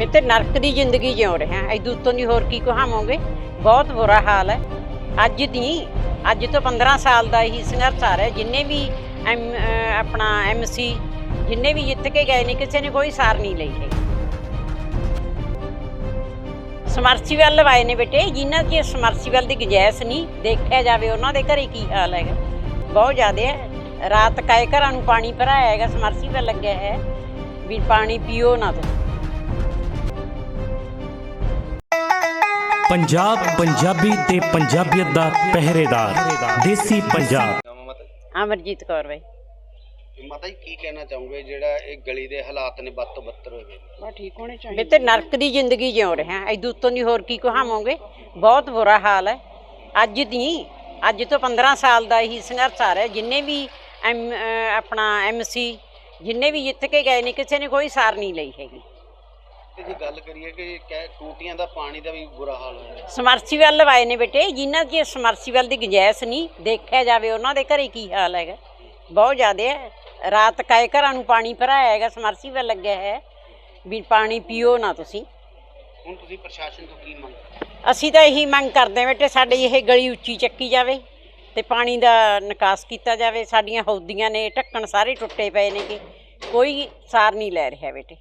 ਇਹ ਤੇ ਨਰਕ ਦੀ ਜ਼ਿੰਦਗੀ ਜਿਉ ਰਹੇ। ਹਾਂ ਇਦੋਂ ਉੱਤੋਂ ਦੀ ਹੋਰ ਕੀ ਕਹਾਵਾਂਗੇ? ਬਹੁਤ ਬੁਰਾ ਹਾਲ ਹੈ। ਅੱਜ ਦੀ, ਅੱਜ ਤੋਂ 15 ਸਾਲ ਦਾ ਹੀ ਸੰਘਰਸ਼ ਆ ਰਿਹਾ। ਜਿੰਨੇ ਵੀ ਐਮ, ਅਹ, ਆਪਣਾ ਐਮਸੀ ਜਿੰਨੇ ਵੀ ਜਿੱਤ ਕੇ ਗਏ ਨੇ, ਕਿਸੇ ਨੇ ਕੋਈ ਸਾਰ ਨਹੀਂ ਲਈ ਹੈ ਸਮਰਸੀਵਲ ਲਵਾਏ ਨੇ ਬੇਟੇ ਜਿਨ੍ਹਾਂ 'ਚ ਸਮਰਸੀਵਲ ਦੀ ਗੁੰਜਾਇਸ਼ ਨਹੀਂ। ਦੇਖਿਆ ਜਾਵੇ ਉਹਨਾਂ ਦੇ ਘਰੇ ਕੀ ਹਾਲ ਹੈਗਾ। ਬਹੁਤ ਜ਼ਿਆਦਾ ਹੈ। ਰਾਤ ਕਾਏ ਘਰਾਂ ਨੂੰ ਪਾਣੀ ਭਰਾਇਆ ਹੈਗਾ ਸਮਰਸੀਵਲ ਲੱਗਿਆ ਹੈ। ਵੀ ਪਾਣੀ ਪੀਓ ਨਾ ਤੁਸੀਂ। ਪੰਜਾਬ ਪੰਜਾਬੀ ਤੇ ਪੰਜਾਬੀਅਤ ਦਾ ਪਹਿਰੇਦਾਰ ਦੇਸੀ ਪੰਜਾਬ? ਅਮਰਜੀਤ ਕੌਰ ਬਾਈ। ਤੇ ਮਾਤਾ ਜੀ ਕੀ ਕਹਿਣਾ ਚਾਹੋਗੇ? ਜਿਹੜਾ ਇਹ ਗਲੀ ਦੇ ਹਾਲਾਤ ਨੇ ਵੱਧ ਤੋਂ ਬੱਤਰ ਹੋਏ ਨੇ। ਬਾ ਠੀਕ ਹੋਣੇ ਚਾਹੀਦੇ। ਤੇ ਨਰਕ ਦੀ ਜ਼ਿੰਦਗੀ ਜਿਉ ਰਹੇ। ਹਾਂ ਇਦੋਂ ਉੱਤੋਂ ਦੀ ਹੋਰ ਕੀ ਕਹਾਵਾਂਗੇ? ਬਹੁਤ ਬੁਰਾ ਹਾਲ ਹੈ। ਅੱਜ ਦੀ ਅੱਜ ਤੋਂ 15 ਸਾਲ ਦਾ ਹੀ ਸੰਘਰਸ਼ ਆ ਰਿਹਾ। ਜਿੰਨੇ ਵੀ ਆਪਣਾ ਐਮਸੀ ਜਿੰਨੇ ਵੀ ਜਿੱਤ ਕੇ ਗਏ ਨੇ ਕਿਸੇ ਨੇ ਕੋਈ ਸਾਰ ਨਹੀਂ ਲਈ ਹੈਗੀ। ਤੇ ਜੇ ਗੱਲ ਕਰੀਏ ਕਿ ਕਹਿ- ਟੂਟੀਆਂ ਦਾ ਪਾਣੀ ਦਾ ਵੀ ਬੁਰਾ ਹਾਲ ਹੋਇਆ। ਸਮਰਸੀਵਲ ਲਵਾਏ ਨੇ ਬੇਟੇ ਜਿਨ੍ਹਾਂ 'ਚ ਸਮਰਸੀਵਲ ਦੀ ਗੁੰਜਾਇਸ਼ ਨਹੀਂ ਦੇਖਿਆ ਜਾਵੇ ਉਹਨਾਂ ਦੇ ਘਰੇ ਕੀ ਹਾਲ ਹੈਗਾ। ਬਹੁਤ ਜ਼ਿਆਦਾ ਹੈ। ਰਾਤ ਕਾਏ ਘਰਾਂ ਨੂੰ ਪਾਣੀ ਭਰਾਇਆ ਹੈਗਾ ਸਮਰਸੀਵਲ ਲੱਗਿਆ ਹੈ। ਵੀ ਪਾਣੀ ਪੀਓ ਨਾ ਤੁਸੀਂ। ਹੁਣ ਤੁਸੀਂ ਪ੍ਰਸ਼ਾਸਨ ਤੋਂ ਕੀ ਮੰਗ ਅਸੀਂ ਤਾਂ ਇਹੀ ਮੰਗ ਕਰਦੇ ਹਾਂ ਬੇਟੇ ਸਾਡੀ ਇਹ ਗਲੀ ਉੱਚੀ ਚੱਕੀ ਜਾਵੇ ਤੇ ਪਾਣੀ ਦਾ ਨਿਕਾਸ ਕੀਤਾ ਜਾਵੇ। ਸਾਡੀਆਂ ਹੌਦੀਆਂ ਨੇ ਢੱਕਣ ਸਾਰੇ ਟੁੱਟੇ ਪਏ ਨੇ ਕਿ ਕੋਈ ਸਾਰ ਨਹੀਂ ਲੈ ਰਿਹਾ ਬੇਟੇ।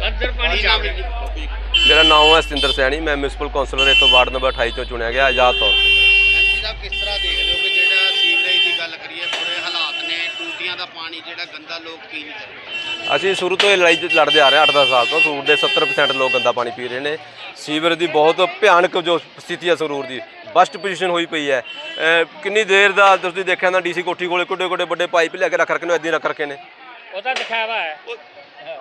ਪਾਣੀ ਨਾਮ ਜੀ ਮੇਰਾ ਨਾਮ ਹੈ ਸਤਿੰਦਰ ਸੈਣੀ ਮੈਂ ਮਿਊਨਿਸਪਲ ਕਾਉਂਸਲਰ ਇੱਥੋਂ ਵਾਰਡ ਨੰਬਰ 28 ਤੋਂ ਚੁਣਿਆ ਗਿਆ ਆਜ਼ਾਦ ਤੌਰ ਤੇ। ਐਮਸੀ ਸਾਹਿਬ ਕਿਸ ਤਰ੍ਹਾਂ ਦੇਖਦੇ ਹੋ ਕਿ ਜਿਹੜਾ ਸੀਵਰੇਜ ਦੀ ਗੱਲ ਕਰੀਏ ਬੁਰੇ ਹਾਲਾਤ ਨੇ ਟੂਟੀਆਂ ਦਾ ਪਾਣੀ ਜਿਹੜਾ ਗੰਦਾ ਲੋਕ ਪੀ ਨਹੀਂ ਸਕਦੇ ਅਸੀਂ ਸ਼ੁਰੂ ਤੋਂ ਇਹ ਲੜਾਈ ਲੜਦੇ ਆ ਰਹੇ ਹਾਂ 8-10 ਸਾਲ ਤੋਂ ਸੰਗਰੂਰ ਦੇ 70% ਲੋਕ ਗੰਦਾ ਪਾਣੀ ਪੀ ਰਹੇ ਨੇ। ਸੀਵਰ ਦੀ ਬਹੁਤ ਭਿਆਨਕ ਜੋ ਸਥਿਤੀ ਹੈ ਸੰਗਰੂਰ ਦੀ ਬਸਟ ਪੋਜੀਸ਼ਨ ਹੋਈ ਪਈ ਹੈ। ਕਿੰਨੀ ਦੇਰ ਦਾ ਤੁਸੀਂ ਦੇਖਿਆ ਨਾ ਡੀਸੀ ਕੋਠੀ ਕੋਲੇ ਕੁੱਡੇ ਕੁੱਡੇ ਵੱਡੇ ਪਾਈਪ ਲਿਆ ਕੇ ਰੱਖ ਰੱਖੇ ਨੇ ਰੱਖ ਰੱਖੇ ਨੇ। ਉਹਦਾ ਦਿਖਾਵਾ ਹੈ।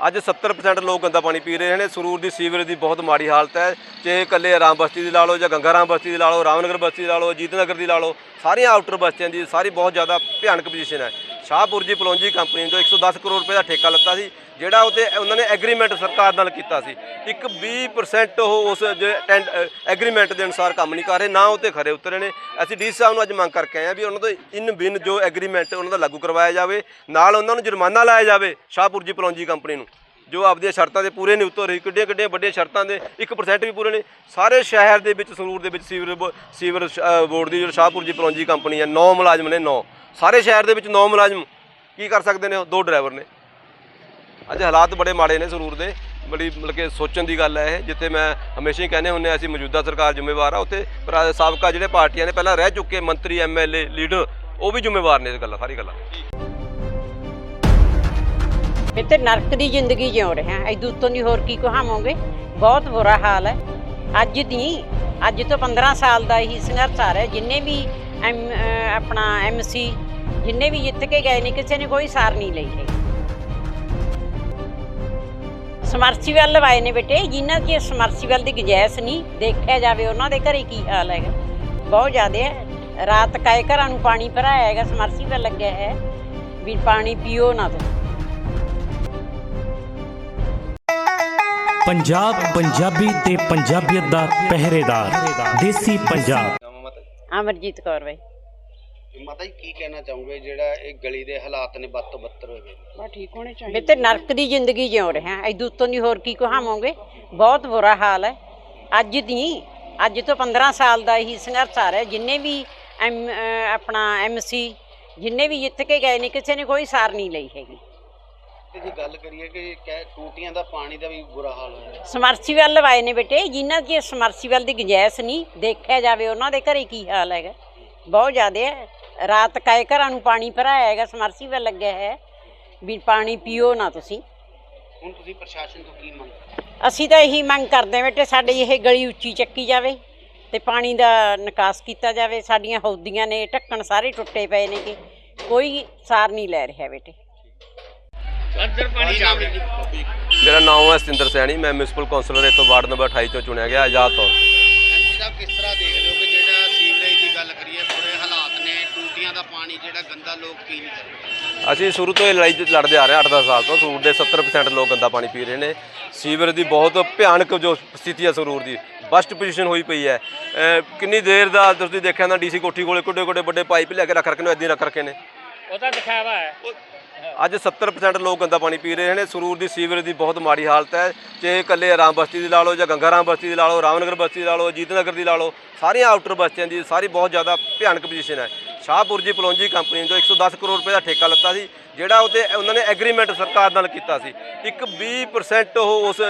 ਅੱਜ 70% ਲੋਕ ਗੰਦਾ ਪਾਣੀ ਪੀ ਰਹੇ ਨੇ। ਸਰੂਰ ਦੀ ਸੀਵਰੇਜ ਦੀ ਬਹੁਤ ਮਾੜੀ ਹਾਲਤ ਹੈ। ਜੇ ਇਕੱਲੇ ਆਰਾਮ ਬਸਤੀ ਦੀ ਲਾ ਲਓ ਜਾਂ ਗੰਗਾ ਰਾਮ ਬਸਤੀ ਦੀ ਲਾ ਲਓ, ਰਾਮਨਗਰ ਬਸਤੀ ਦੀ ਲਾ ਲਓ ਜੀਤ ਨਗਰ ਦੀ ਲਾ ਲਓ, ਸਾਰੀਆਂ ਆਊਟਰ ਬਸਤੀਆਂ ਦੀ ਸਾਰੀ ਬਹੁਤ ਜ਼ਿਆਦਾ ਭਿਆਨਕ ਪੋਜੀਸ਼ਨ ਹੈ। ਸ਼ਾਹਪੁਰ ਜੀ ਪਲੌਂਜੀ ਕੰਪਨੀ ਤੋਂ 110 ਕਰੋੜ ਰੁਪਏ ਦਾ ਠੇਕਾ ਲੱਤਾ ਸੀ, ਜਿਹੜਾ ਉਹਤੇ ਉਹਨਾਂ ਨੇ ਐਗਰੀਮੈਂਟ ਸਰਕਾਰ ਨਾਲ ਕੀਤਾ ਸੀ। ਇੱਕ 20% ਉਹ ਉਸ ਐਗਰੀਮੈਂਟ ਦੇ ਅਨੁਸਾਰ ਕੰਮ ਨਹੀਂ ਕਰ ਰਹੇ, ਨਾ ਉਹ ਤੇ ਖਰੇ ਉਤਰੇ ਨੇ। ਅਸੀਂ ਡੀ ਸਾਹਿਬ ਨੂੰ ਅੱਜ ਮੰਗ ਕਰਕੇ ਆਏ ਆ ਵੀ ਉਹਨਾਂ ਤੋਂ ਇਨ ਬਿਨ ਜੋ ਐਗਰੀਮੈਂਟ ਉਹਨਾਂ ਦਾ ਲਾਗੂ ਕਰਵਾਇਆ ਜਾਵੇ, ਨਾਲ ਉਹਨਾਂ ਨੂੰ ਜੁਰਮਾਨਾ ਲਾਇਆ ਜਾਵੇ ਸ਼ਾਹਪੁਰ ਜੀ ਪਲੌਂਜੀ ਕੰਪਨੀ ਨੂੰ। ਜੋ ਆਪਦੀਆਂ ਸ਼ਰਤਾਂ ਦੇ ਪੂਰੇ ਨਹੀਂ ਉਤਰ ਰਹੀ, ਕਿੱਡੀਆਂ ਕਿੱਡੀਆਂ ਵੱਡੀਆਂ ਸ਼ਰਤਾਂ ਦੇ 1% ਵੀ ਪੂਰੇ ਨੇ ਸਾਰੇ ਸ਼ਹਿਰ ਦੇ ਵਿੱਚ, ਸੰਗਰੂਰ ਦੇ ਵਿੱਚ ਸੀਵਰ ਬ- ਸੀਵਰ ਬੋਰਡ ਦੀ ਜੋ ਸ਼ਾਹਪੁਰ ਜੀ ਪਰੌਂਜੀ ਕੰਪਨੀ ਹੈ 9 ਮੁਲਾਜ਼ਮ ਨੇ 9 ਸਾਰੇ ਸ਼ਹਿਰ ਦੇ ਵਿੱਚ 9 ਮੁਲਾਜ਼ਮ। ਕੀ ਕਰ ਸਕਦੇ ਨੇ ਉਹ? ਦੋ ਡਰਾਈਵਰ ਨੇ। ਅੱਜ ਹਾਲਾਤ ਬੜੇ ਮਾੜੇ ਨੇ ਸੰਗਰੂਰ ਦੇ। ਬੜੀ ਮਤਲਬ ਕਿ ਸੋਚਣ ਦੀ ਗੱਲ ਹੈ ਇਹ, ਜਿੱਥੇ ਮੈਂ ਹਮੇਸ਼ਾ ਹੀ ਕਹਿੰਦੇ ਹੁੰਦੇ ਹਾਂ ਅਸੀਂ ਮੌਜੂਦਾ ਸਰਕਾਰ ਜ਼ਿੰਮੇਵਾਰ ਆ, ਉੱਥੇ ਪਰ ਸਾਬਕਾ ਜਿਹੜੇ ਪਾਰਟੀਆਂ ਨੇ, ਪਹਿਲਾਂ ਰਹਿ ਚੁੱਕੇ ਮੰਤਰੀ ਐਮਐਲਏ ਲੀਡਰ, ਉਹ ਵੀ ਜ਼ਿੰਮੇਵਾਰ ਨੇ ਇਸ ਗੱਲਾਂ, ਸਾਰੀ ਗੱਲਾਂ। ਇਹ ਤੇ ਨਰਕ ਦੀ ਜ਼ਿੰਦਗੀ ਜਿਉ ਰਹੇ। ਹਾਂ ਇਦੋਂ ਉੱਤੋਂ ਦੀ ਹੋਰ ਕੀ ਕਹਾਵਾਂਗੇ? ਬਹੁਤ ਬੁਰਾ ਹਾਲ ਹੈ। ਅੱਜ ਦੀ, ਅੱਜ ਤੋਂ 15 ਸਾਲ ਦਾ ਹੀ ਸੰਘਰਸ਼ ਆ ਰਿਹਾ। ਜਿੰਨੇ ਵੀ ਐਮ, ਅਹ ਆਪਣਾ ਐਮਸੀ ਜਿੰਨੇ ਵੀ ਜਿੱਤ ਕੇ ਗਏ ਨੇ, ਕਿਸੇ ਨੇ ਕੋਈ ਸਾਰ ਨਹੀਂ ਲਈ ਹੈ ਸਮਰਸੀਵਲ ਲਵਾਏ ਨੇ ਬੇਟੇ ਜਿਨ੍ਹਾਂ ਦੀ ਸਮਰਸੀਵਲ ਦੀ ਗੁੰਜਾਇਸ਼ ਨਹੀਂ। ਦੇਖਿਆ ਜਾਵੇ ਉਹਨਾਂ ਦੇ ਘਰੇ ਕੀ ਹਾਲ ਹੈਗਾ। ਬਹੁਤ ਜ਼ਿਆਦਾ ਹੈ। ਰਾਤ ਕਾਏ ਘਰਾਂ ਨੂੰ ਪਾਣੀ ਭਰਾਇਆ ਹੈਗਾ ਸਮਰਸੀਵਲ ਲੱਗਿਆ ਹੈ। ਵੀ ਪਾਣੀ ਪੀਓ ਨਾ ਤੁਸੀਂ। ਪੰਜਾਬ ਪੰਜਾਬੀ ਤੇ ਪੰਜਾਬੀਅਤ ਦਾ ਪਹਿਰੇਦਾਰ ਦੇਸੀ ਪੰਜਾਬ? ਅਮਰਜੀਤ ਕੌਰ ਬਾਈ। ਤੇ ਮਾਤਾ ਜੀ ਕੀ ਕਹਿਣਾ ਚਾਹੋਗੇ? ਜਿਹੜਾ ਇਹ ਗਲੀ ਦੇ ਹਾਲਾਤ ਨੇ ਤੋਂ ਬੱਤਰ ਹੋਏ ਨੇ ਬਾ ਠੀਕ ਹੋਣੇ ਚਾਹੀਦੇ। ਤੇ ਨਰਕ ਦੀ ਜ਼ਿੰਦਗੀ ਜਿਉ ਰਹੇ। ਹਾਂ ਇਦੋਂ ਉੱਤੋਂ ਦੀ ਹੋਰ ਕੀ ਕਹਾਵਾਂਗੇ? ਬਹੁਤ ਬੁਰਾ ਹਾਲ ਹੈ। ਅੱਜ ਦੀ ਅੱਜ ਤੋਂ 15 ਸਾਲ ਦਾ ਹੀ ਸੰਘਰਸ਼ ਆ ਰਿਹਾ। ਜਿੰਨੇ ਵੀ ਆਪਣਾ ਐਮਸੀ ਜਿੰਨੇ ਵੀ ਜਿੱਤ ਕੇ ਗਏ ਨੇ ਕਿਸੇ ਨੇ ਕੋਈ ਸਾਰ ਨਹੀਂ ਲਈ ਹੈਗੀ। ਤੇ ਜੇ ਗੱਲ ਕਰੀਏ ਕਿ ਕਹਿ- ਟੂਟੀਆਂ ਦਾ ਪਾਣੀ ਦਾ ਵੀ ਬੁਰਾ ਹਾਲ ਹੋਇਆ। ਸਮਰਸੀਵਲ ਲਵਾਏ ਨੇ ਬੇਟੇ ਜਿਨ੍ਹਾਂ 'ਚ ਸਮਰਸੀਵਲ ਦੀ ਗੁੰਜਾਇਸ਼ ਨਹੀਂ ਦੇਖਿਆ ਜਾਵੇ ਉਹਨਾਂ ਦੇ ਘਰੇ ਕੀ ਹਾਲ ਹੈਗਾ। ਬਹੁਤ ਜ਼ਿਆਦਾ ਹੈ। ਰਾਤ ਕਾਏ ਘਰਾਂ ਨੂੰ ਪਾਣੀ ਭਰਾਇਆ ਹੈਗਾ ਸਮਰਸੀਵਲ ਲੱਗਿਆ ਹੈ। ਵੀ ਪਾਣੀ ਪੀਓ ਨਾ ਤੁਸੀਂ। ਹੁਣ ਤੁਸੀਂ ਪ੍ਰਸ਼ਾਸਨ ਤੋਂ ਕੀ ਮੰਗ ਅਸੀਂ ਤਾਂ ਇਹੀ ਮੰਗ ਕਰਦੇ ਹਾਂ ਬੇਟੇ ਸਾਡੀ ਇਹ ਗਲੀ ਉੱਚੀ ਚੱਕੀ ਜਾਵੇ ਤੇ ਪਾਣੀ ਦਾ ਨਿਕਾਸ ਕੀਤਾ ਜਾਵੇ। ਸਾਡੀਆਂ ਹੌਦੀਆਂ ਨੇ ਢੱਕਣ ਸਾਰੇ ਟੁੱਟੇ ਪਏ ਨੇ ਕਿ ਕੋਈ ਸਾਰ ਨਹੀਂ ਲੈ ਰਿਹਾ ਬੇਟੇ। ਪਾਣੀ ਮੇਰਾ ਨਾਮ ਹੈ ਸਤਿੰਦਰ ਸੈਣੀ ਮੈਂ ਮਿਊਨਿਸਪਲ ਕਾਉਂਸਲਰ ਇੱਥੋਂ ਵਾਰਡ ਨੰਬਰ 28 ਤੋਂ ਚੁਣਿਆ ਗਿਆ ਆਜ਼ਾਦ ਤੌਰ ਤੇ। ਐਮਸੀ ਸਾਹਿਬ ਕਿਸ ਤਰ੍ਹਾਂ ਦੇਖਦੇ ਹੋ ਕਿ ਜਿਹੜਾ ਸੀਵਰੇਜ ਦੀ ਗੱਲ ਕਰੀਏ ਬੁਰੇ ਹਾਲਾਤ ਨੇ ਟੂਟੀਆਂ ਦਾ ਪਾਣੀ ਜਿਹੜਾ ਗੰਦਾ ਲੋਕ ਪੀ ਨਹੀਂ ਸਕਦੇ। ਅਸੀਂ ਸ਼ੁਰੂ ਤੋਂ ਇਹ ਲੜਾਈ ਲੜਦੇ ਆ ਰਹੇ ਹਾਂ 8-10 ਸਾਲ ਤੋਂ ਸੰਗਰੂਰ ਦੇ 70% ਲੋਕ ਗੰਦਾ ਪਾਣੀ ਪੀ ਰਹੇ ਨੇ। ਸੀਵਰ ਦੀ ਬਹੁਤ ਭਿਆਨਕ ਜੋ ਸਥਿਤੀ ਹੈ ਸੰਗਰੂਰ ਦੀ ਬਸਟ ਪੋਜੀਸ਼ਨ ਹੋਈ ਪਈ ਹੈ। ਕਿੰਨੀ ਦੇਰ ਦਾ ਤੁਸੀਂ ਦੇਖਿਆ ਨਾ ਡੀਸੀ ਕੋਠੀ ਕੋਲੇ ਕੁੱਡੇ ਕੁੱਡੇ ਵੱਡੇ ਪਾਈਪ ਲਿਆ ਕੇ ਰੱਖ ਰੱਖੇ ਨੇ ਰੱਖ ਰੱਖੇ ਨੇ। ਉਹਦਾ ਦਿਖਾਵਾ ਹੈ। ਅੱਜ 70% ਲੋਕ ਗੰਦਾ ਪਾਣੀ ਪੀ ਰਹੇ ਨੇ। ਸਰੂਰ ਦੀ ਸੀਵਰੇਜ ਦੀ ਬਹੁਤ ਮਾੜੀ ਹਾਲਤ ਹੈ। ਜੇ ਇਕੱਲੇ ਰਾਮ ਬਸਤੀ ਦੀ ਲਾ ਲਓ ਜਾਂ ਗੰਗਾ ਰਾਮ ਬਸਤੀ ਦੀ ਲਾ ਲਓ, ਰਾਮਨਗਰ ਬਸਤੀ ਦੀ ਲਾ ਲਓ, ਜੀਤਨਗਰ ਦੀ ਲਾ ਲਓ, ਸਾਰੀਆਂ ਆਊਟਰ ਬਸਤੀਆਂ ਦੀ ਸਾਰੀ ਬਹੁਤ ਜ਼ਿਆਦਾ ਭਿਆਨਕ ਪੋਜੀਸ਼ਨ ਹੈ। ਸ਼ਾਹਪੁਰਜੀ ਪਲੌਂਜੀ ਕੰਪਨੀ ਨੇ ਜੋ 110 ਕਰੋੜ ਰੁਪਏ ਦਾ ਠੇਕਾ ਲੱਤਾ ਸੀ, ਜਿਹੜਾ ਉਹਤੇ ਉਹਨਾਂ ਨੇ ਐਗਰੀਮੈਂਟ ਸਰਕਾਰ ਨਾਲ ਕੀਤਾ ਸੀ। ਇੱਕ 20% ਉਹ ਉਸ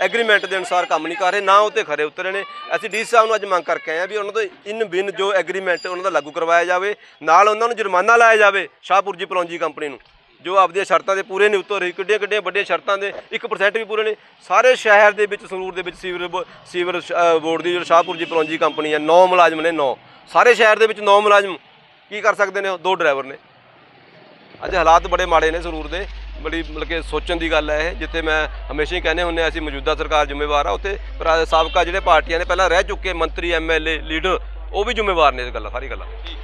ਐਗਰੀਮੈਂਟ ਦੇ ਅਨੁਸਾਰ ਕੰਮ ਨਹੀਂ ਕਰ ਰਹੇ, ਨਾ ਉਹ ਤੇ ਖਰੇ ਉਤਰੇ ਨੇ। ਅਸੀਂ ਡੀ ਸਾਹਿਬ ਨੂੰ ਅੱਜ ਮੰਗ ਕਰਕੇ ਆਏ ਆ ਵੀ ਉਹਨਾਂ ਤੋਂ ਇਨ ਬਿਨ ਜੋ ਐਗਰੀਮੈਂਟ ਉਹਨਾਂ ਦਾ ਲਾਗੂ ਕਰਵਾਇਆ ਜਾਵੇ, ਨਾਲ ਉਹਨਾਂ ਨੂੰ ਜੁਰਮਾਨਾ ਲਾਇਆ ਜਾਵੇ ਸ਼ਾਹਪੁਰਜੀ ਪਲੌਂਜੀ ਕੰਪਨੀ ਨੂੰ। ਜੋ ਆਪਦੀਆਂ ਸ਼ਰਤਾਂ ਦੇ ਪੂਰੇ ਨਹੀਂ ਉਤਰ ਰਹੀ, ਕਿੱਡੀਆਂ ਕਿੱਡੀਆਂ ਵੱਡੀਆਂ ਸ਼ਰਤਾਂ ਦੇ 1% ਵੀ ਪੂਰੇ ਨੇ। ਸਾਰੇ ਸ਼ਹਿਰ ਦੇ ਵਿੱਚ, ਸੰਗਰੂਰ ਦੇ ਵਿੱਚ ਸੀਵਰ ਬ- ਸੀਵਰ ਬੋਰਡ ਦੀ ਜੋ ਸ਼ਾਹਪੁਰ ਜੀ ਪਲੌਂਜੀ ਕੰਪਨੀ ਹੈ 9 ਮੁਲਾਜ਼ਮ ਨੇ 9 ਸਾਰੇ ਸ਼ਹਿਰ ਦੇ ਵਿੱਚ 9 ਮੁਲਾਜ਼ਮ, ਕੀ ਕਰ ਸਕਦੇ ਨੇ ਉਹ? ਦੋ ਡਰਾਈਵਰ ਨੇ। ਅੱਜ ਹਾਲਾਤ ਬੜੇ ਮਾੜੇ ਨੇ ਸਰੂਰ ਦੇ। ਬੜੀ ਮਤਲਬ ਕਿ ਸੋਚਣ ਦੀ ਗੱਲ ਹੈ ਇਹ, ਜਿੱਥੇ ਮੈਂ ਹਮੇਸ਼ਾ ਹੀ ਕਹਿੰਦੇ ਹੁੰਦੇ ਹਾਂ, ਅਸੀਂ ਮੌਜੂਦਾ ਸਰਕਾਰ ਜ਼ਿੰਮੇਵਾਰ ਆ। ਉੱਥੇ ਪਰ ਸਾਬਕਾ ਜਿਹੜੇ ਪਾਰਟੀਆਂ ਨੇ, ਪਹਿਲਾਂ ਰਹਿ ਚੁੱਕੇ ਮੰਤਰੀ ਐਮਐਲਏ ਲੀਡਰ, ਉਹ ਵੀ ਜ਼ਿੰਮੇਵਾਰ ਨੇ ਇਸ ਗੱਲਾਂ, ਸਾਰੀ ਗੱਲਾਂ।